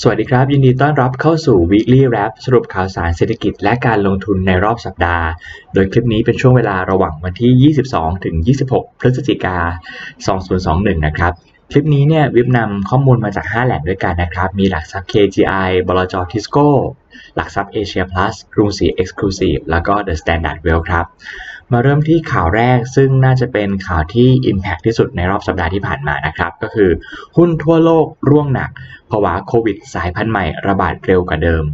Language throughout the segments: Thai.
สวัสดีครับ ยินดีต้อนรับเข้าสู่ Weekly Wrap สรุปข่าวสารเศรษฐกิจและการลงทุนในรอบสัปดาห์ โดยคลิปนี้เป็นช่วงเวลาระหว่างวันที่ 22 ถึง 26 พฤศจิกา 2021 นะครับ คลิปนี้เนี่ยวิบนำข้อมูลมาจาก 5 แหล่งด้วยกันนะครับ มีหลักทรัพย์ KGI บลจทิสโก้ หลักทรัพย์ Asia Plus กรุงศรี Exclusive แล้วก็ The Standard Well ครับ มาเริ่มที่ข่าวแรกซึ่งน่าจะเป็นข่าวที่ Impact ที่สุดในรอบสัปดาห์ที่ผ่านมานะครับ ก็คือหุ้นทั่วโลกร่วงหนักภาวะโควิดสายพันธุ์ใหม่ระบาดเร็วกว่าเดิม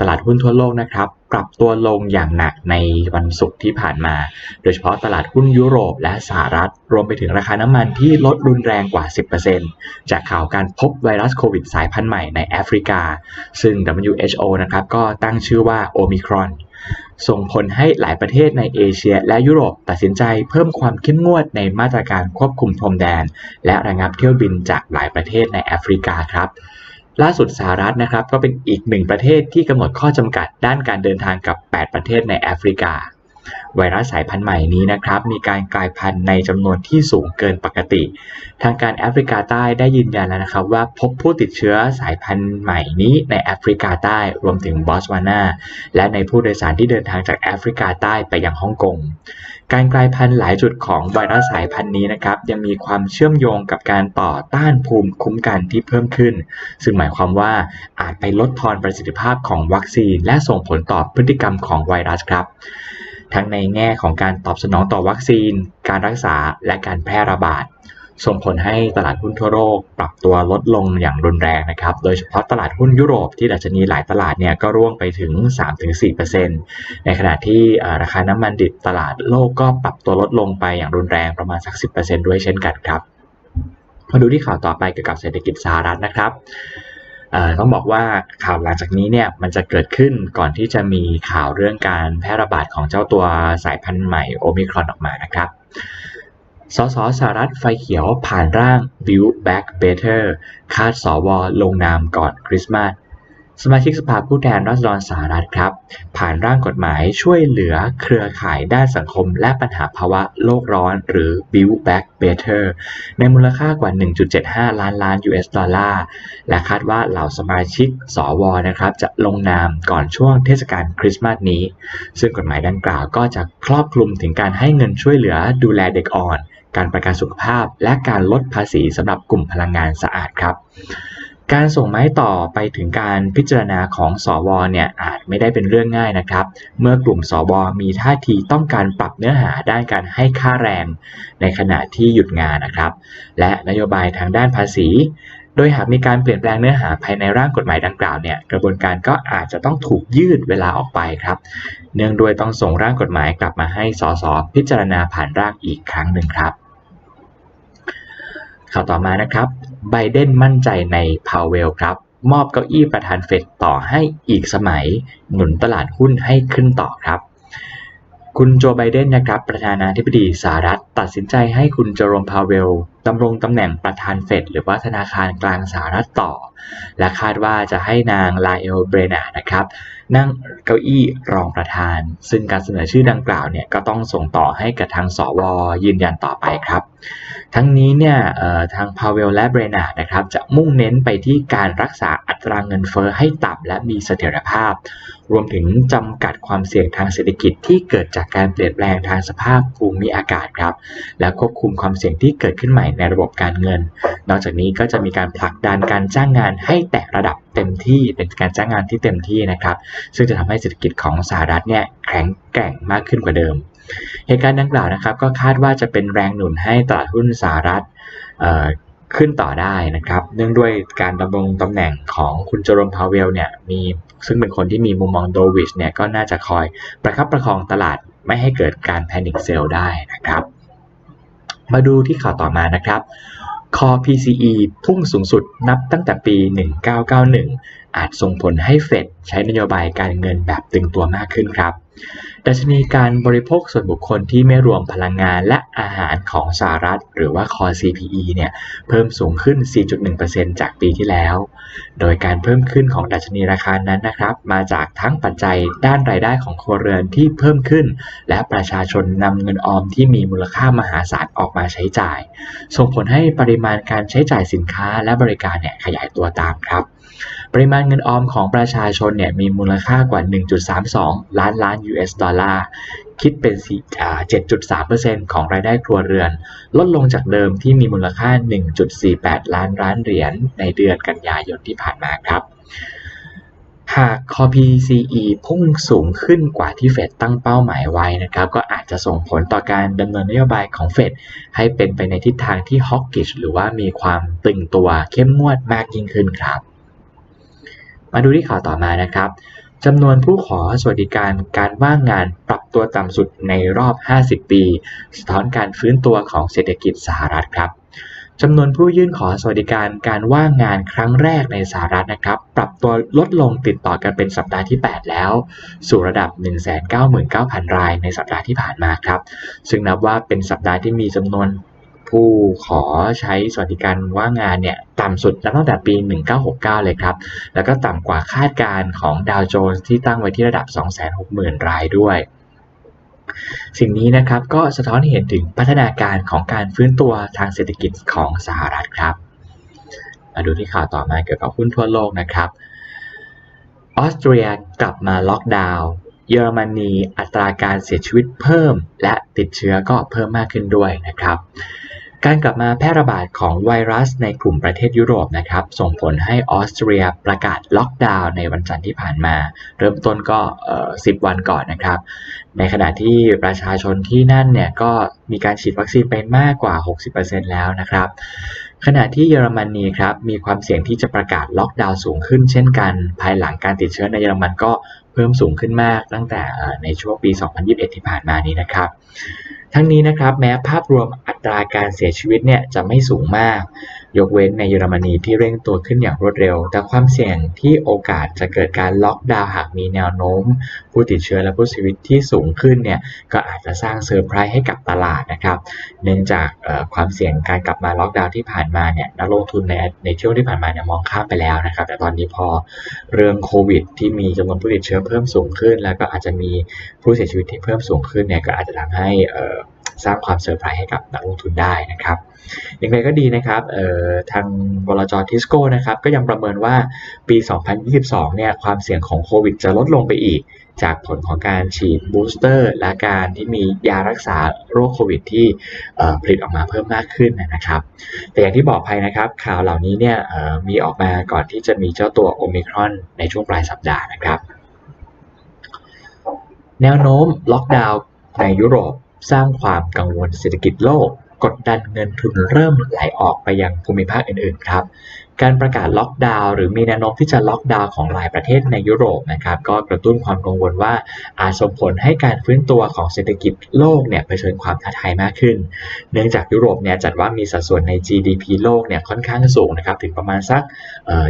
ตลาดหุ้นทั่วโลกนะครับ ปรับตัวลงอย่างหนักในวันศุกร์ที่ผ่านมา โดยเฉพาะตลาดหุ้นยุโรปและสหรัฐ รวมไปถึงราคาน้ำมันที่ลดรุนแรงกว่า 10%จากข่าวการพบไวรัสโควิดสายพันธุ์ใหม่ในแอฟริกา ซึ่ง WHO นะครับก็ตั้งชื่อว่าโอมิครอนส่งผลให้หลายประเทศในเอเชียและยุโรปตัดสินใจเพิ่มความเข้มงวดในมาตรการควบคุมพรมแดน และระงับเที่ยวบินจากหลายประเทศในแอฟริกาครับ ล่าสุดสหรัฐนะครับก็เป็นอีกหนึ่งประเทศที่กำหนดข้อจำกัดด้านการเดินทางกับ 8 ประเทศในแอฟริกา ไวรัสสายพันธุ์ใหม่นี้นะครับมีการกลายพันธุ์ในจำนวนที่สูงเกินปกติ ทางการแอฟริกาใต้ได้ยืนยันแล้วนะครับว่าพบผู้ติดเชื้อสายพันธุ์ใหม่นี้ในแอฟริกาใต้รวมถึงบอสวานาและในผู้โดยสารที่เดินทางจากแอฟริกาใต้ไปยังฮ่องกง การกลายพันธุ์หลายจุดของไวรัสสายพันธุ์นี้นะครับยังมีความเชื่อมโยงกับการต่อต้านภูมิคุ้มกันที่เพิ่มขึ้น ซึ่งหมายความว่าอาจไปลดทอนประสิทธิภาพของวัคซีน และส่งผลต่อพฤติกรรมของไวรัสครับ ทั้งในแง่ของการตอบสนองต่อวัคซีน การรักษาและการแพร่ระบาด ส่งผลให้ตลาดหุ้นทั่วโลกปรับตัวลดลงอย่างรุนแรงนะครับ โดยเฉพาะตลาดหุ้นยุโรปที่ดัชนีหลายตลาดเนี่ยก็ร่วงไปถึง 3-4%ในขณะที่ราคาน้ำมันดิบตลาดโลกก็ปรับตัวลดลงไปอย่างรุนแรงประมาณสัก 10%ด้วยเช่นกันครับ มาดูที่ข่าวต่อไปเกี่ยวกับเศรษฐกิจสหรัฐนะครับต้องบอกว่าข่าวหลังจากนี้เนี่ยมันจะเกิดขึ้นก่อนที่จะมีข่าวเรื่องการแพร่ระบาดของเจ้าตัวสายพันธุ์ใหม่โอมิครอนออกมานะครับ สสสหรัฐไฟเขียวผ่านร่าง Build Back Better คาดสวลงนามก่อนคริสต์มาสสมาชิกสภาผู้แทนราษฎรสหรัฐครับ ผ่านร่างกฎหมายช่วยเหลือเครือข่ายด้านสังคมและปัญหาภาวะโลกร้อนหรือ Build Back Better ในมูลค่ากว่า 1.75 ล้านล้าน US ดอลลาร์ และคาดว่าเหล่าสมาชิกสวนะครับ จะลงนามก่อนช่วงเทศกาลคริสต์มาสนี้ ซึ่งกฎหมายดังกล่าวก็จะครอบคลุมถึงการให้เงินช่วยเหลือดูแลเด็กอ่อน การประกันสุขภาพ และการลดภาษีสำหรับกลุ่มพลังงานสะอาดครับ การส่งไม้ต่อไปถึงการพิจารณาของสวเนี่ยอาจไม่ได้เป็นเรื่องง่ายนะครับ เมื่อกลุ่มสวมีท่าทีต้องการปรับเนื้อหาด้านการให้ค่าแรง ในขณะที่หยุดงานนะครับ และนโยบายทางด้านภาษีโดยหากมีการเปลี่ยนแปลงเนื้อหาภายในร่างกฎหมายดังกล่าวเนี่ยกระบวนการก็อาจจะต้องถูกยืดเวลาออกไปครับ เนื่องด้วยต้องส่งร่างกฎหมายกลับมาให้สสพิจารณาผ่านร่างอีกครั้งหนึ่งครับ ข่าวต่อมานะครับ ไบเดนมั่นใจในพาวเวลครับ มอบเก้าอี้ประธานเฟดต่อให้อีกสมัย หนุนตลาดหุ้นให้ขึ้นต่อครับ คุณโจไบเดนนะครับ ประธานาธิบดีสหรัฐ ตัดสินใจให้คุณเจอโรมพาวเวลดำรงตำแหน่งประธานเฟดหรือว่าธนาคารกลางสหรัฐต่อ และคาดว่าจะให้นางลาเอลเบรนานะครับ นั่งเก้าอี้รองประธาน ซึ่งการเสนอชื่อดังกล่าวเนี่ยก็ต้องส่งต่อให้กับทางสวยืนยันต่อไปครับ ทั้งนี้เนี่ยทางพาเวลและเบรนาร์นะครับจะมุ่งเน้นไปที่การรักษาอัตราเงินเฟอ้อให้ต่ำและมีเสถียรภาพ รวมถึงจำกัดความเสี่ยงทางเศรษฐกิจที่เกิดจากการเปลี่ยนแปลงทางสภาพภูมิอากาศครับและควบคุมความเสี่ยงที่เกิดขึ้นใหม่ในระบบการเงิน นอกจากนี้ก็จะมีการผลักดันการจ้างงานให้แตะระดับเต็มที่เป็นการจ้างงานที่เต็มที่นะครับ ซึ่งจะทำให้เศรษฐกิจของสหรัฐเนี่ยแข็งแกร่งมากขึ้นกว่าเดิม เหตุการณ์ดังกล่าวนะครับก็คาดว่าจะเป็นแรงหนุนให้ตลาดหุ้นสหรัฐขึ้นต่อได้นะครับ เนื่องด้วยการดำรงตำแหน่งของคุณโจรมพาเวลเนี่ยมีซึ่งเป็นคนที่มีมุมมองโดวิชเนี่ยก็น่าจะคอยประคับประคองตลาดไม่ให้เกิดการแพนิคเซลได้นะครับ มาดูที่ข่าวต่อมานะครับ Core PCE พุ่งสูงสุดนับตั้งแต่ปี 1991 อาจส่งผลให้เฟดใช้นโยบายการเงินแบบตึงตัวมากขึ้นครับ ดัชนีการบริโภคส่วนบุคคลที่ไม่รวมพลังงานและอาหารของสหรัฐ หรือว่า Core CPE เนี่ยเพิ่มสูงขึ้น 4.1%จากปีที่แล้ว โดยการเพิ่มขึ้นของดัชนีราคานั้นนะครับ มาจากทั้งปัจจัยด้านรายได้ของครัวเรือนที่เพิ่มขึ้น และประชาชนนำเงินออมที่มีมูลค่ามหาศาลออกมาใช้จ่าย ส่งผลให้ปริมาณการใช้จ่ายสินค้าและบริการเนี่ยขยายตัวตามครับ ปริมาณเงินออมของประชาชนเนี่ยมีมูลค่ากว่า 1.32 ล้านล้าน US ดอลลาร์ คิดเป็น 7.3%ของรายได้ครัวเรือน ลดลงจากเดิมที่มีมูลค่า 1.48 ล้านล้านเหรียญในเดือนกันยายนที่ผ่านมาครับ หากคอ PCE พุ่งสูงขึ้นกว่าที่เฟดตั้งเป้าหมายไว้นะครับ ก็อาจจะส่งผลต่อการดำเนินนโยบายของเฟดให้เป็นไปในทิศทางที่ฮอกกิชหรือว่ามีความตึงตัวเข้มงวดมากยิ่งขึ้นครับ มาดูที่ข่าวต่อมานะครับจำนวนผู้ขอสวัสดิการการว่างงานปรับตัวต่ำสุดในรอบ 50 ปี สะท้อนการฟื้นตัวของเศรษฐกิจสหรัฐครับจำนวนผู้ยื่นขอสวัสดิการการว่างงานครั้งแรกในสหรัฐนะครับ ปรับตัวลดลงติดต่อกันเป็นสัปดาห์ที่ 8 แล้ว สู่ระดับ 199,000 รายในสัปดาห์ที่ผ่านมาครับ ซึ่งนับว่าเป็นสัปดาห์ที่มีจำนวนผู้ขอใช้สวัสดิการว่างงานเนี่ย ต่ำสุดตั้งแต่ปี 1969 เลยครับ แล้วก็ต่ำกว่าคาดการณ์ของดาวโจนส์ที่ตั้งไว้ที่ระดับ 260,000 รายด้วยสิ่งนี้นะครับก็สะท้อนให้เห็นถึงพัฒนาการของการฟื้นตัวทางเศรษฐกิจของสหรัฐครับ มาดูที่ข่าวต่อมาเกี่ยวกับหุ้นทั่วโลกนะครับ ออสเตรียกลับมาล็อกดาวน์ เยอรมนีอัตราการเสียชีวิตเพิ่ม และติดเชื้อก็เพิ่มมากขึ้นด้วยนะครับ การกลับมาแพร่ระบาดของไวรัสในกลุ่มประเทศยุโรปนะครับส่งผลให้ออสเตรียประกาศล็อกดาวน์ในวันจันทร์ที่ผ่านมา เริ่มต้นก็ 10 วันก่อนนะครับ ในขณะที่ประชาชนที่นั่นเนี่ยก็มีการฉีดวัคซีนไปมากกว่า 60%แล้วนะครับ ขณะที่เยอรมนีครับมีความเสี่ยงที่จะประกาศล็อกดาวน์สูงขึ้นเช่นกัน ภายหลังการติดเชื้อในเยอรมันก็ เพิ่มสูงขึ้นมากตั้งแต่ในช่วงปี 2021 ที่ผ่านมานี้นะครับ ทั้งนี้นะครับแม้ภาพรวมอัตราการเสียชีวิตเนี่ยจะไม่สูงมาก ยกเว้นในเยอรมนีที่เร่งตัวขึ้นอย่างรวดเร็ว แต่ความเสี่ยงที่โอกาสจะเกิดการล็อกดาวน์หากมีแนวโน้ม ผู้ติดเชื้อและผู้เสียชีวิตที่สูงขึ้นเนี่ยก็อาจจะสร้างเซอร์ไพรส์ให้กับตลาดนะครับ เนื่องจากความเสี่ยงการกลับมาล็อกดาวน์ที่ผ่านมาเนี่ยนักลงทุนในในช่วงที่ผ่านมาเนี่ยมองข้ามไปแล้วนะครับ แต่ตอนนี้พอเรื่องโควิด ที่มีจำนวนผู้ติดเชื้อเพิ่มสูงขึ้น แล้วก็อาจจะมีผู้เสียชีวิตที่เพิ่มสูงขึ้นเนี่ยก็อาจจะทำให้อ่อ สร้างความเซอร์ไพรส์ให้กับนักลงทุนได้นะครับอย่างไรก็ดีนะครับออทางบลจทิสโก้นะครับก็ยังประเมินว่าปี 2022 เนี่ยความเสี่ยงของโควิดจะลดลงไปอีก จากผลของการฉีดบูสเตอร์ และการที่มียารักษาโรคโควิดที่ผลิตออกมาเพิ่มมากขึ้นนะครับ แต่อย่างที่บอกไปนะครับ ข่าวเหล่านี้เนี่ยมีออกมาก่อนที่จะมีเจ้าตัวโอมิครอนในช่วงปลายสัปดาห์นะครับ แนวโน้มล็อกดาวน์ในยุโรป สร้างความกังวลเศรษฐกิจโลก กดดันเงินทุนเริ่มไหลออกไปยังภูมิภาคอื่นๆครับ การประกาศล็อกดาวน์หรือมีแนวโน้มที่จะล็อกดาวน์ของหลายประเทศในยุโรปนะครับก็กระตุ้นความกังวลว่าอาจส่งผลให้การฟื้นตัวของเศรษฐกิจโลกเนี่ยเผชิญความท้าทายมากขึ้น เนื่องจากยุโรปเนี่ยจัดว่ามีสัดส่วนใน GDP โลกเนี่ยค่อนข้างสูงนะครับถึงประมาณสักเอ่อ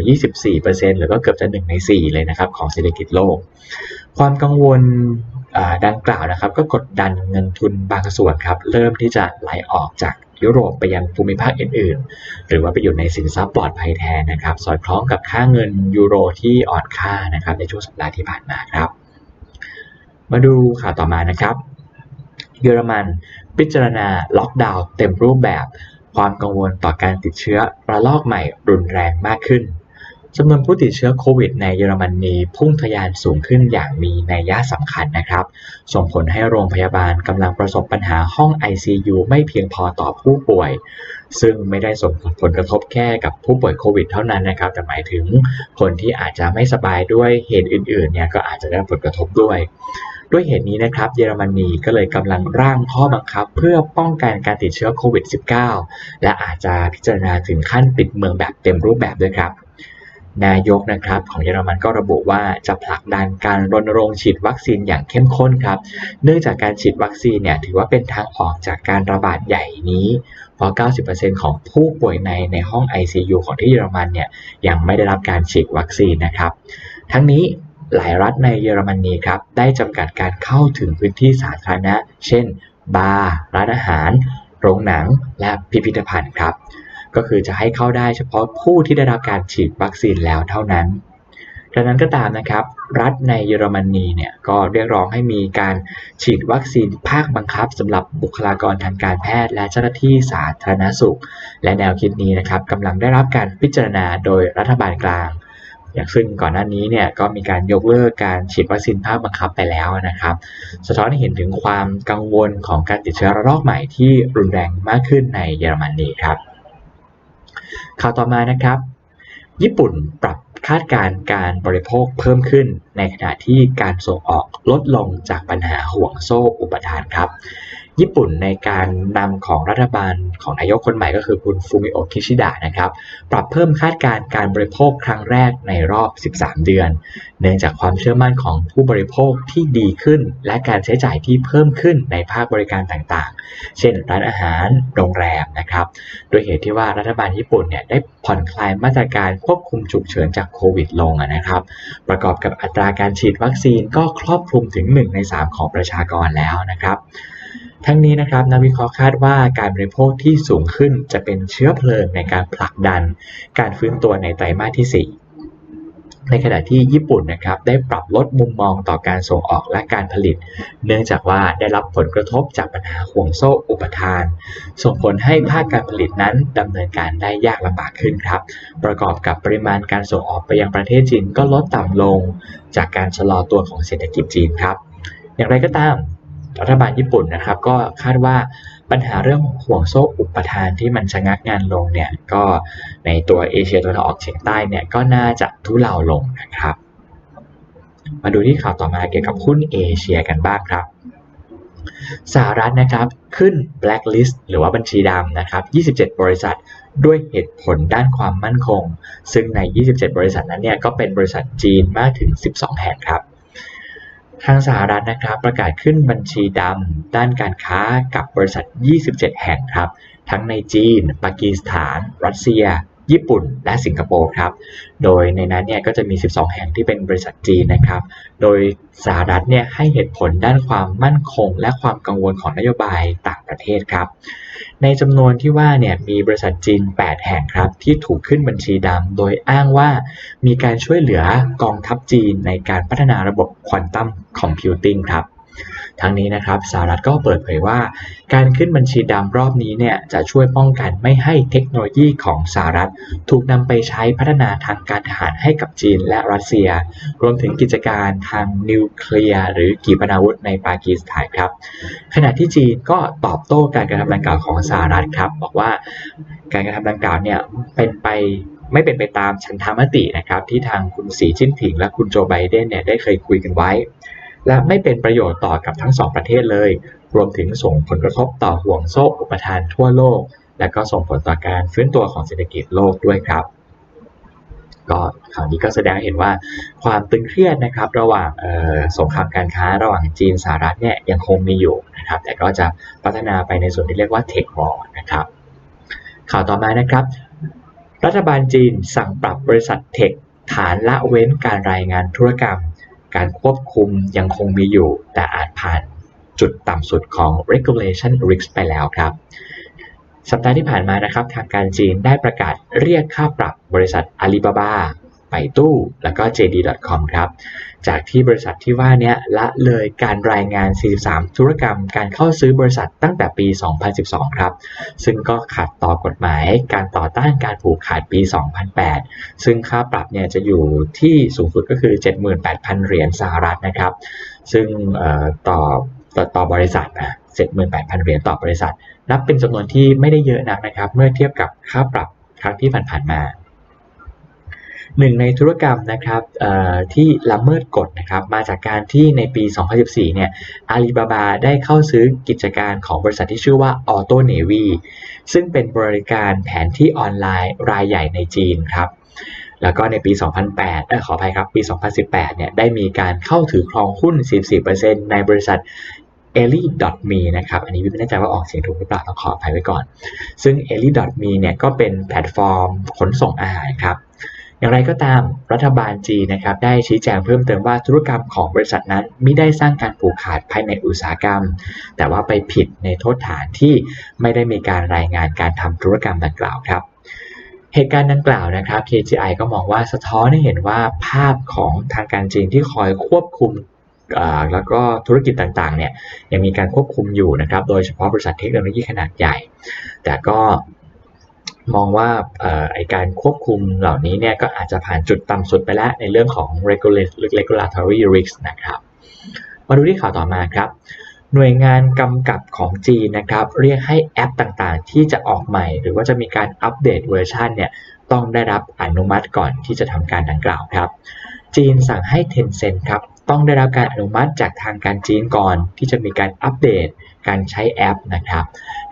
24%หรือก็เกือบจะ1ใน 4 เลยนะครับของเศรษฐกิจโลก ความกังวลดังกล่าวนะครับก็กดดันเงินทุนบางส่วนครับเริ่มที่จะไหลออกจาก ยุโรปไปยังภูมิภาคอื่นๆ หรือว่าไปอยู่ในสินทรัพย์ปลอดภัยแทนนะครับ สอดคล้องกับค่าเงินยูโรที่อ่อนค่านะครับในช่วงสัปดาห์ที่ผ่านมาครับ มาดูข่าวต่อมานะครับ เยอรมัน พิจารณาล็อกดาวน์เต็มรูปแบบ ความกังวลต่อการติดเชื้อระลอกใหม่รุนแรงมากขึ้น จำนวนผู้ติดเชื้อโควิดในเยอรมนีพุ่งทะยานสูงขึ้นอย่างมีนัยยะสำคัญนะครับ ส่งผลให้โรงพยาบาลกำลังประสบปัญหาห้อง ICU ไม่เพียงพอต่อผู้ป่วย ซึ่งไม่ได้ส่งผลกระทบแค่กับผู้ป่วยโควิดเท่านั้นนะครับ แต่หมายถึงคนที่อาจจะไม่สบายด้วยเหตุอื่นๆเนี่ยก็อาจจะได้ผลกระทบด้วยด้วยเหตุนี้นะครับเยอรมนีก็เลยกำลังร่างข้อบังคับ เพื่อป้องกันการติดเชื้อโควิด -19 และอาจจะพิจารณาถึงขั้นปิดเมืองแบบเต็มรูปแบบด้วยครับ นายกนะครับของเยอรมันก็ระบุว่าจะผลักดันการรณรงค์ฉีดวัคซีนอย่างเข้มข้นครับ เนื่องจากการฉีดวัคซีนเนี่ยถือว่าเป็นทางออกจากการระบาดใหญ่นี้เพราะ 90%ของผู้ป่วยในในห้อง ICU ของที่เยอรมันเนี่ยยังไม่ได้รับการฉีดวัคซีนนะครับ ทั้งนี้หลายรัฐในเยอรมนีครับได้จำกัดการเข้าถึงพื้นที่สาธารณะ เช่น บาร์ ร้านอาหาร โรงหนัง และพิพิธภัณฑ์ครับ ก็คือจะให้เข้าได้เฉพาะผู้ที่ได้รับการฉีดวัคซีนแล้วเท่านั้นดังนั้นก็ตามนะครับ รัฐในเยอรมนีเนี่ยก็เรียกร้องให้มีการฉีดวัคซีนภาคบังคับสำหรับบุคลากรทางการแพทย์ และเจ้าหน้าที่สาธารณสุข และแนวคิดนี้นะครับกำลังได้รับการพิจารณาโดยรัฐบาลกลาง อย่างซึ่งก่อนหน้านี้เนี่ยก็มีการยกเลิกการฉีดวัคซีนภาคบังคับไปแล้วนะครับ สะท้อนให้เห็นถึงความกังวลของการติดเชื้อระลอกใหม่ที่รุนแรงมากขึ้นในเยอรมนีครับ ข่าวต่อมานะครับ ญี่ปุ่นปรับคาดการณ์การบริโภคเพิ่มขึ้น ในขณะที่การส่งออกลดลงจากปัญหาห่วงโซ่อุปทานครับ ญี่ปุ่นในการนำของรัฐบาลของนายกคนใหม่ก็คือคุณฟูมิโอะคิชิดะนะครับ ปรับเพิ่มคาดการณ์การบริโภคครั้งแรกในรอบ 13 เดือน เนื่องจากความเชื่อมั่นของผู้บริโภคที่ดีขึ้น และการใช้จ่ายที่เพิ่มขึ้นในภาคบริการต่างๆ เช่นร้านอาหารโรงแรมนะครับโดยเหตุที่ว่ารัฐบาลญี่ปุ่นเนี่ยได้ผ่อนคลายมาตรการควบคุมฉุกเฉินจากโควิดลงนะครับ ประกอบกับอัตราการฉีดวัคซีนก็ครอบคลุมถึง 1 ใน 3 ของประชากรแล้วนะครับ ทั้งนี้นะครับนักวิเคราะห์คาดว่าการบริโภคที่สูงขึ้นจะเป็นเชื้อเพลิงในการผลักดัน การฟื้นตัวในไตรมาสที่ 4ในขณะที่ญี่ปุ่นนะครับได้ปรับลดมุมมองต่อการส่งออกและการผลิต เนื่องจากว่าได้รับผลกระทบจากปัญหาห่วงโซ่อุปทาน ส่งผลให้ภาคการผลิตนั้นดำเนินการได้ยากลำบากขึ้นครับ ประกอบกับปริมาณการส่งออกไปยังประเทศจีนก็ลดต่ำลง จากการชะลอตัวของเศรษฐกิจจีนครับ อย่างไรก็ตาม รัฐบาลญี่ปุ่นนะครับ ก็คาดว่าปัญหาเรื่องห่วงโซ่อุปทานที่มันชะงักงานลงเนี่ยก็ในตัวเอเชียตะวันออกเฉียงใต้เนี่ยก็น่าจะทุเลาลงนะครับ มาดูที่ข่าวต่อมาเกี่ยวกับหุ้นเอเชียกันบ้างครับสหรัฐนะครับขึ้น blacklist หรือว่าบัญชีดำนะครับ 27 บริษัทด้วยเหตุผลด้านความมั่นคง ซึ่งใน 27 บริษัทนั้นเนี่ยก็เป็นบริษัทจีนมากถึง 12 แห่งครับ ทางสหรัฐนะครับประกาศขึ้นบัญชีดำด้านการค้ากับบริษัท 27 แห่งครับ ทั้งในจีน ปากีสถาน รัสเซีย ญี่ปุ่นและสิงคโปร์ครับ โดยในนั้นเนี่ยก็จะมี 12 แห่งที่เป็นบริษัทจีนนะครับ โดยสหรัฐเนี่ยให้เหตุผลด้านความมั่นคง และความกังวลของนโยบายต่างประเทศครับ ในจำนวนที่ว่าเนี่ยมีบริษัทจีน 8 แห่งครับที่ถูกขึ้นบัญชีดำโดยอ้างว่ามีการช่วยเหลือกองทัพจีนในการพัฒนาระบบควอนตัมคอมพิวติ้งครับ ทั้งนี้นะครับสหรัฐก็เปิดเผยว่า การขึ้นบัญชีดำรอบนี้เนี่ยจะช่วยป้องกันไม่ให้เทคโนโลยีของสหรัฐ ถูกนำไปใช้พัฒนาทางการทหารให้กับจีนและรัสเซีย รวมถึงกิจการทางนิวเคลียร์หรือกีปนาวุธในปากีสถานครับ ขณะที่จีนก็ตอบโต้การกระทำดังกล่าวของสหรัฐครับ บอกว่าการกระทำดังกล่าวเนี่ยเป็นไปไม่เป็นไปตามฉันทามตินะครับที่ทางคุณสีจิ้นผิงและคุณโจไบเดนเนี่ยได้เคยคุยกันไว้ และไม่เป็นประโยชน์ต่อกับทั้งสองประเทศเลย รวมถึงส่งผลกระทบต่อห่วงโซ่อุปทานทั่วโลก และก็ส่งผลต่อการฟื้นตัวของเศรษฐกิจโลกด้วยครับ ก็ข่าวนี้ก็แสดงเห็นว่าความตึงเครียดนะครับ ระหว่างสงครามการค้าระหว่างจีนสหรัฐเนี่ยยังคงมีอยู่นะครับ แต่ก็จะพัฒนาไปในส่วนที่เรียกว่า Tech War นะครับ ข่าวต่อมานะครับรัฐบาลจีนสั่งปรับบริษัทเทคฐานละเว้นการรายงานธุรกรรม การควบคุมยังคงมีอยู่ แต่อาจผ่านจุดต่ำสุดของ regulation risk ไปแล้วครับ สัปดาห์ที่ผ่านมานะครับ ทางการจีนได้ประกาศเรียกค่าปรับบริษัทอาลีบาบา ไปตู้แล้วก็ JD.com ครับ จากที่บริษัทที่ว่านี้ละเลยการรายงาน 43 ธุรกรรมการเข้าซื้อบริษัทตั้งแต่ปี 2012 ครับ ซึ่งก็ขัดต่อกฎหมายการต่อต้านการผูกขาดปี 2008 ซึ่งค่าปรับเนี่ยจะอยู่ที่สูงสุดก็คือ 78,000 เหรียญสหรัฐนะครับ ซึ่งต่อต่อตอบริษัทนะ78,000 เหรียญต่อบริษัท นับเป็นจำนวนที่ไม่ได้เยอะนักนะครับ เมื่อเทียบกับค่าปรับครั้งที่ผ่านๆมา หนึ่งในธุรกรรมนะครับที่ละเมิดกฎนะครับมาจากการที่ในปี 2014 เนี่ยอาลีบาบาได้เข้าซื้อกิจการของบริษัทที่ชื่อว่า Auto Navy ซึ่งเป็นบริการแผนที่ออนไลน์รายใหญ่ในจีนครับแล้วก็ในปี 2008เออขออภัยครับ ปี 2018 เนี่ย ได้มีการเข้าถือครองหุ้น 44%ในบริษัท e l i m e นะครับ อันนี้ไม่แน่ใจว่าออกเสียงถูกหรือเปล่า ต้องขออภัยไว้ก่อน ซึ่ง e l i m e เนี่ย ก็เป็นแพลตฟอร์มขนส่งอาหารครับ อย่างไรก็ตามรัฐบาลจีนนะครับได้ชี้แจงเพิ่มเติมว่าธุรกรรมของบริษัทนั้นไม่ได้สร้างการผูกขาดภายในอุตสาหกรรม แต่ว่าไปผิดในโทษฐานที่ไม่ได้มีการรายงานการทำธุรกรรมดังกล่าวครับเหตุการณ์ดังกล่าวนะครับ KGI ก็มองว่าสะท้อนให้เห็นว่าภาพของทางการจีนที่คอยควบคุมแล้วก็ธุรกิจต่างๆเนี่ยยังมีการควบคุมอยู่นะครับ โดยเฉพาะบริษัทเทคโนโลยีขนาดใหญ่ แต่ก็ มองว่าไอการควบคุมเหล่านี้เนี่ยก็อาจจะผ่านจุดต่ำสุดไปแล้วในเรื่องของ regulatory risk นะครับ มาดูที่ข่าวต่อมาครับ หน่วยงานกำกับของจีนนะครับ เรียกให้แอปต่างๆ ที่จะออกใหม่ หรือว่าจะมีการอัปเดตเวอร์ชันเนี่ยต้องได้รับอนุมัติก่อนที่จะทำการดังกล่าวครับ จีนสั่งให้ Tencent ครับ ต้องได้รับการอนุมัติจากทางการจีนก่อน ที่จะมีการอัปเดตการใช้แอปนะครับ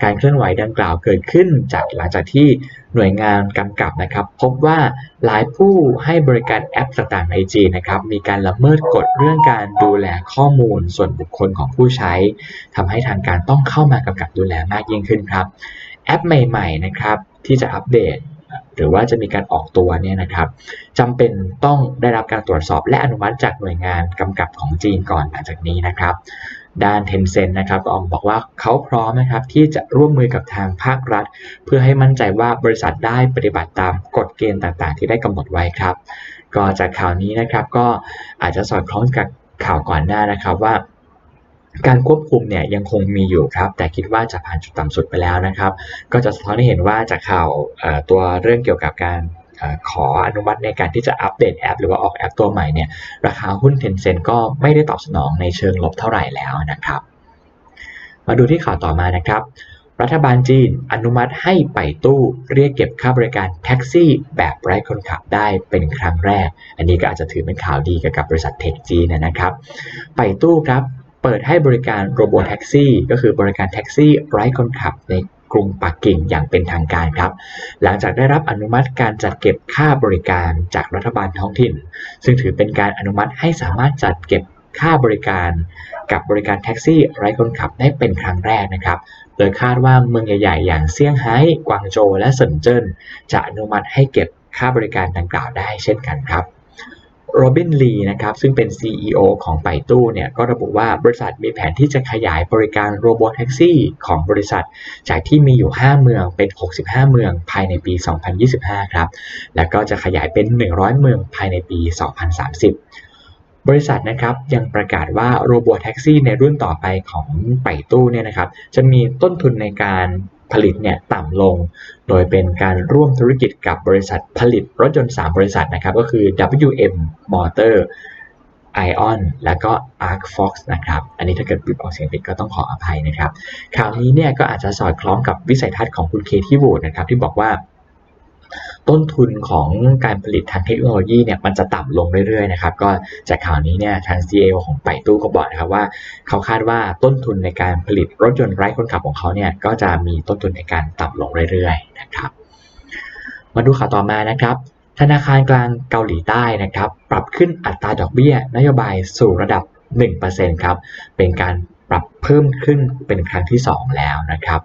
การเคลื่อนไหวดังกล่าวเกิดขึ้นจากหลังจากที่หน่วยงานกำกับนะครับ พบว่าหลายผู้ให้บริการแอปต่างๆในจีนนะครับ มีการละเมิดกฎเรื่องการดูแลข้อมูลส่วนบุคคลของผู้ใช้ทำให้ทางการต้องเข้ามากำกับดูแลมากยิ่งขึ้นครับ แอปใหม่ ๆ นะครับ ที่จะอัปเดต หรือว่าจะมีการออกตัวเนี่ยนะครับจำเป็นต้องได้รับการตรวจสอบและอนุมัติจากหน่วยงานกำกับของจีนก่อนหลังจากนี้นะครับด้าน Tencent นะครับก็ออกบอกว่าเขาพร้อมนะครับที่จะร่วมมือกับทางภาครัฐ เพื่อให้มั่นใจว่าบริษัทได้ปฏิบัติตามกฎเกณฑ์ต่างๆ ที่ได้กำหนดไว้ครับ ก็จากข่าวนี้นะครับก็อาจจะสอดคล้องกับข่าวก่อนหน้านะครับว่า การควบคุมเนี่ยยังคงมีอยู่ครับ แต่คิดว่าจะผ่านจุดต่ำสุดไปแล้วนะครับ ก็จะสะท้อนให้เห็นว่าจากข่าวตัวเรื่องเกี่ยวกับการขออนุมัติในการที่จะอัปเดตแอป หรือว่าออกแอปตัวใหม่เนี่ยราคาหุ้น Tencent ก็ไม่ได้ตอบสนองในเชิงลบเท่าไหร่แล้วนะครับ มาดูที่ข่าวต่อมานะครับ รัฐบาลจีนอนุมัติให้ไปตู้เรียกเก็บค่าบริการแท็กซี่ แบบไร้คนขับได้เป็นครั้งแรก อันนี้ก็อาจจะถือเป็นข่าวดีกับบริษัทเทคจีนนะครับ ไปตู้ครับ เปิดให้บริการโรบอทแท็กซี่ก็คือบริการแท็กซี่ไร้คนขับในกรุงปักกิ่งอย่างเป็นทางการครับ หลังจากได้รับอนุมัติการจัดเก็บค่าบริการจากรัฐบาลท้องถิ่น ซึ่งถือเป็นการอนุมัติให้สามารถจัดเก็บค่าบริการกับบริการแท็กซี่ไร้คนขับได้เป็นครั้งแรกนะครับ โดยคาดว่าเมืองใหญ่ๆ อย่างเซี่ยงไฮ้ กวางโจว และเซินเจิ้นจะอนุมัติให้เก็บค่าบริการดังกล่าวได้เช่นกันครับ โรบินลีนะครับซึ่งเป็น CEO ของไปตู้เนี่ยก็ระบุว่าบริษัทมีแผนที่จะขยายบริการโรบอทแท็กซี่ของบริษัท จากที่มีอยู่ 5 เมืองเป็น 65 เมืองภายในปี 2025 ครับ แล้วก็จะขยายเป็น 100 เมืองภายในปี 2030บริษัทนะครับยังประกาศว่าโรบอทแท็กซี่ในรุ่นต่อไปของไปตู้เนี่ยนะครับจะมีต้นทุนในการ ผลิตเนี่ยต่ำลง โดยเป็นการร่วมธุรกิจกับบริษัทผลิตรถยนต์ 3 บริษัทนะครับ ก็คือ WM Motor Ion แล้วก็ Arc Fox นะครับ อันนี้ถ้าเกิดปิดออกเสียงผิดก็ต้องขออภัยนะครับข่าวนี้เนี่ยก็อาจจะสอดคล้องกับวิสัยทัศน์ของคุณเคที่วูดนะครับที่บอกว่า ต้นทุนของการผลิตทางเทคโนโลยีเนี่ยมันจะต่ำลงเรื่อยๆนะครับก็จากข่าวนี้เนี่ยทาง CEO ของไปตู้ก็บอกนะครับว่าเขาคาดว่าต้นทุนในการผลิตรถยนต์ไร้คนขับของเขาเนี่ยก็จะมีต้นทุนในการต่ำลงเรื่อยๆนะครับมาดูข่าวต่อมานะครับธนาคารกลางเกาหลีใต้นะครับปรับขึ้นอัตราดอกเบี้ย นโยบายสู่ระดับ 1%ครับเป็นการปรับเพิ่มขึ้นเป็นครั้งที่ 2 แล้วนะครับ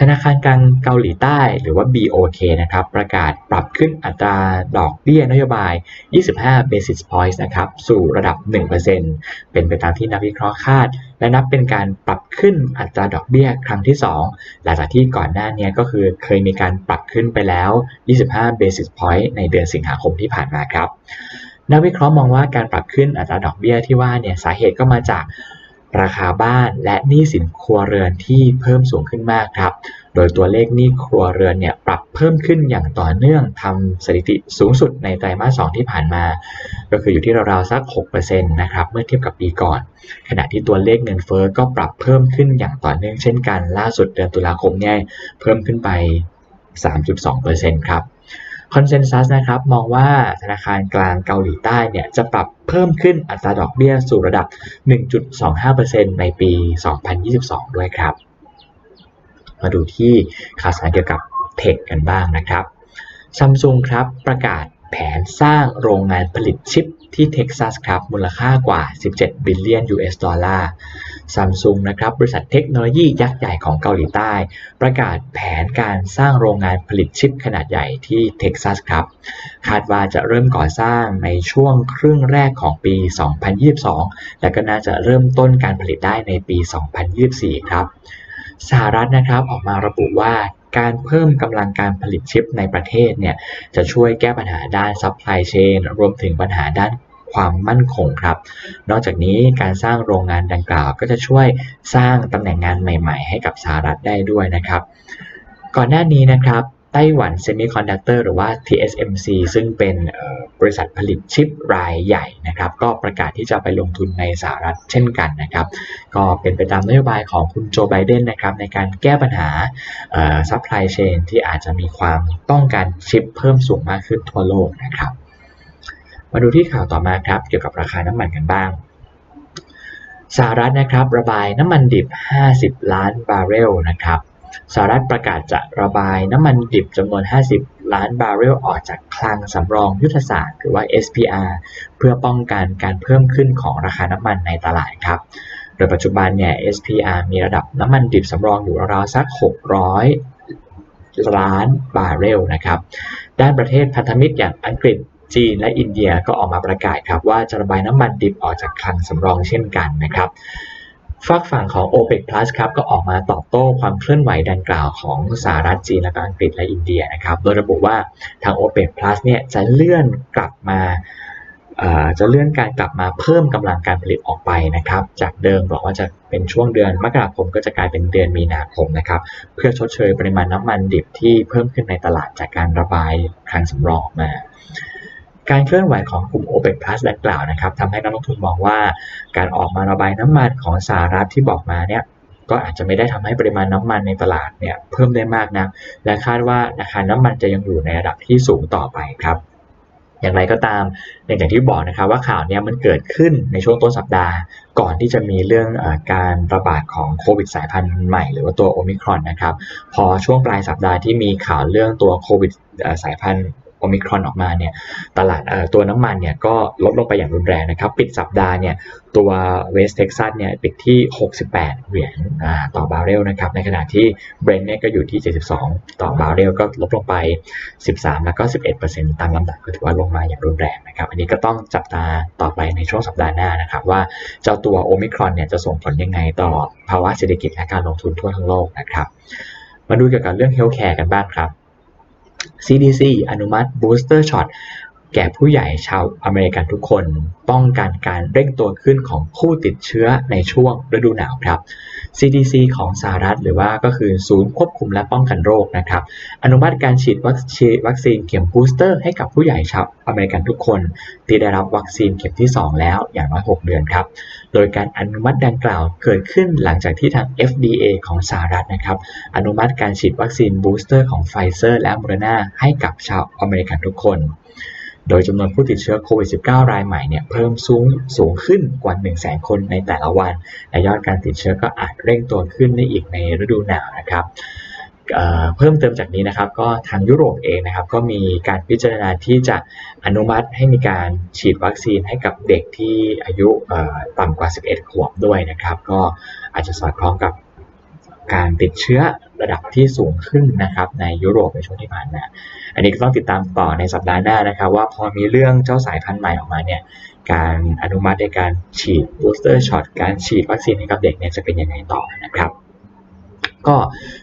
ธนาคารกลางเกาหลีใต้หรือว่า BOK นะครับประกาศปรับขึ้นอัตราดอกเบี้ยนโยบาย 25 basis points นะครับสู่ระดับ 1%เป็นไปตามที่นักวิเคราะห์คาด และนับเป็นการปรับขึ้นอัตราดอกเบี้ยครั้งที่ 2 หลังจากที่ก่อนหน้านี้ก็คือเคยมีการปรับขึ้นไปแล้ว 25 basis point ในเดือนสิงหาคมที่ผ่านมาครับนักวิเคราะห์มองว่าการปรับขึ้นอัตราดอกเบี้ยที่ว่าเนี่ยสาเหตุก็มาจาก ราคาบ้านและหนี้สินครัวเรือนที่เพิ่มสูงขึ้นมากครับ โดยตัวเลขหนี้ครัวเรือนเนี่ยปรับเพิ่มขึ้นอย่างต่อเนื่องทำสถิติสูงสุดในไตรมาส 2 ที่ผ่านมา ก็คืออยู่ที่ราวๆสัก6%นะครับเมื่อเทียบกับปีก่อน ขณะที่ตัวเลขเงินเฟอ้อก็ปรับเพิ่มขึ้นอย่างต่อเนื่องเช่นกัน ล่าสุดเดือนตุลาคมเนี่ยเพิ่มขึ้นไป 3.2%ครับ คอนเซนแซสนะครับมองว่าธนาคารกลางเกาหลีใต้เนี่ยจะปรับเพิ่มขึ้นอัตราดอกเบี้ยสู่ระดับ 1.25%ในปี 2022 ด้วยครับ มาดูที่ข่าวสารเกี่ยวกับเทคกันบ้างนะครับซัมซุงครับประกาศแผนสร้างโรงงานผลิตชิป ที่เท็กซัสครับ มูลค่ากว่า 17 บิลเลียน US ดอลลาร์ซัมซุงนะครับ บริษัทเทคโนโลยียักษ์ใหญ่ของเกาหลีใต้ ประกาศแผนการสร้างโรงงานผลิตชิปขนาดใหญ่ที่เท็กซัสครับ คาดว่าจะเริ่มก่อสร้างในช่วงครึ่งแรกของปี 2022 และก็น่าจะเริ่มต้นการผลิตได้ในปี 2024 ครับสหรัฐนะครับออกมาระบุว่า การเพิ่มกำลังการผลิตชิปในประเทศเนี่ยจะช่วยแก้ปัญหาด้านซัพพลายเชนรวมถึงปัญหาด้านความมั่นคงครับ นอกจากนี้การสร้างโรงงานดังกล่าว ก็จะช่วยสร้างตำแหน่งงานใหม่ ๆ ให้กับสหรัฐได้ด้วยนะครับ ก่อนหน้านี้นะครับ ไต้หวันเซมิคอนดักเตอร์หรือว่า TSMC ซึ่งเป็นบริษัทผลิตชิปรายใหญ่นะครับ ก็ประกาศที่จะไปลงทุนในสหรัฐเช่นกันนะครับ ก็เป็นไปตามนโยบายของคุณโจไบเดนนะครับในการแก้ปัญหาซัพพลายเชนที่อาจจะมีความต้องการชิปเพิ่มสูงมากขึ้นทั่วโลกนะครับ มาดูที่ข่าวต่อมาครับ เกี่ยวกับราคาน้ำมันกันบ้างสหรัฐนะครับระบายน้ำมันดิบ 50 ล้านบาร์เรลนะครับ สหรัฐประกาศจะระบายน้ำมันดิบจำนวน 50 ล้านบาร์เรลออกจากคลังสำรองยุทธศาสตร์ หรือว่า SPR เพื่อป้องกันการเพิ่มขึ้นของราคาน้ำมันในตลาดครับ โดยปัจจุบันเนี่ย SPR มีระดับน้ำมันดิบสำรองอยู่ราวๆสัก 600 ล้านบาร์เรลนะครับ ด้านประเทศพันธมิตรอย่างอังกฤษจีนและอินเดียก็ออกมาประกาศครับว่าจะระบายน้ำมันดิบออกจากคลังสำรองเช่นกันนะครับ ฝากฝั่งของ OPEC Plus ครับก็ออกมาตอบโต้ความเคลื่อนไหวดังกล่าวของสหรัฐจีนและอังกฤษและอินเดียนะครับโดยระบุว่าทาง OPEC Plus เนี่ยจะเลื่อนกลับมาจะเลื่อนการกลับมาเพิ่มกำลังการผลิตออกไปนะครับ จากเดิมบอกว่าจะเป็นช่วงเดือนมกราคมก็จะกลายเป็นเดือนมีนาคมนะครับ เพื่อชดเชยปริมาณน้ำมันดิบที่เพิ่มขึ้นในตลาดจากการระบายคลังสำรองมา การเคลื่อนไหวของกลุ่ม OPEC Plus ดังกล่าวนะครับทำให้นักลงทุนมองว่า การออกมาระบายน้ำมันของสหรัฐที่บอกมาเนี่ยก็อาจจะไม่ได้ทำให้ปริมาณน้ำมันในตลาดเนี่ยเพิ่มได้มากนะและคาดว่าราคาน้ำมันจะยังอยู่ในระดับที่สูงต่อไปครับอย่างไรก็ตามอย่างที่บอกนะครับว่าข่าวนี้มันเกิดขึ้นในช่วงต้นสัปดาห์ ก่อนที่จะมีเรื่องอการระบาดของโควิดสายพันธุ์ใหม่หรือว่าตัวโอมิครอนนะครับ พอช่วงปลายสัปดาห์ที่มีข่าวเรื่องตัวโควิดสายพันธุ์ โอมิครอนออกมาเนี่ยตลาดตัวน้ำมันเนี่ยก็ลดลงไปอย่างรุนแรงนะครับ ปิดสัปดาห์เนี่ยตัวเวสเท็กซัสเนี่ยปิดที่ 68 เหรียญต่อบาร์เรลนะครับ ในขณะที่เบรนท์เนี่ยก็อยู่ที่ 72 ต่อบาร์เรลก็ลดลงไป 13 แล้วก็ 11%ตามลำดับก็ถือว่าลงมาอย่างรุนแรงนะครับ อันนี้ก็ต้องจับตาต่อไปในช่วงสัปดาห์หน้านะครับ ว่าเจ้าตัวโอมิครอนเนี่ยจะส่งผลยังไงต่อภาวะเศรษฐกิจและการลงทุนทั่วทั้งโลกนะครับ มาดูเกี่ยวกับเรื่องเฮลท์แคร์กันบ้างครับ CDC อนุมัติ Booster Shot แก่ผู้ใหญ่ชาวอเมริกันทุกคน ป้องกันการเร่งตัวขึ้นของผู้ติดเชื้อในช่วงฤดูหนาวครับ CDC ของสหรัฐหรือว่าก็คือศูนย์ควบคุมและป้องกันโรคนะครับ อนุมัติการฉีดวัคซีนเข็มบูสเตอร์ให้กับผู้ใหญ่ชาวอเมริกันทุกคน ที่ได้รับวัคซีนเข็มที่ 2 แล้วอย่างน้อย 6 เดือนครับ โดยการอนุมัติดังกล่าวเกิดขึ้นหลังจากที่ทาง FDA ของสหรัฐนะครับ อนุมัติการฉีดวัคซีนบูสเตอร์ของไฟเซอร์และโมเดอร์นาให้กับชาวอเมริกันทุกคน โดยจำนวนผู้ติดเชื้อโควิด -19 รายใหม่เนี่ยเพิ่มสูงสูงขึ้นกว่า 1 0 0 0 0แคนในแต่ละวัน และยอดการติดเชื้อก็อาจเร่งตัวขึ้นได้อีกในฤดูหนาวนะครับเพิ่มเติมจากนี้นะครับก็ทางยุโรปเองนะครับก็มีการพิจารณาที่จะอนุมัติให้มีการฉีดวัคซีนให้กับเด็กที่อายุต่ำกว่า 11 ขวบด้วยนะครับ ก็อาจจะสอดคล้องกับการติดเชื้อระดับที่สูงขึ้นนะครับในยุโรปในช่วงที่ผ่านมา อันนี้ก็ต้องติดตามต่อในสัปดาห์หน้านะครับ ว่าพอมีเรื่องเจ้าสายพันธุ์ใหม่ออกมาเนี่ยการอนุมัติในการฉีด booster shot การฉีดวัคซีนให้กับเด็กเนี่ยจะเป็นยังไงต่อนะครับ ก็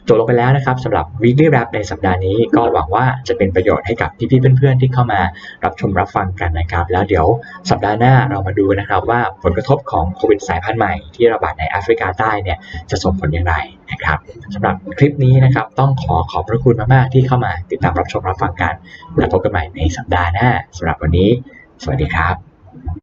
จบลงไปแล้วนะครับสำหรับ weekly wrap ในสัปดาห์นี้ ก็หวังว่าจะเป็นประโยชน์ให้กับพี่ๆเพื่อนๆที่เข้ามารับชมรับฟังกันนะครับ แล้วเดี๋ยวสัปดาห์หน้าเรามาดูนะครับว่าผลกระทบของโควิดสายพันธุ์ใหม่ที่ระบาดในแอฟริกาใต้เนี่ยจะส่งผลอย่างไรนะครับสำหรับคลิปนี้นะครับต้องขอขอบพระคุณมากๆที่เข้ามาติดตามรับชมรับฟังกัน แล้วพบกันใหม่ในสัปดาห์หน้าสำหรับวันนี้ สวัสดีครับ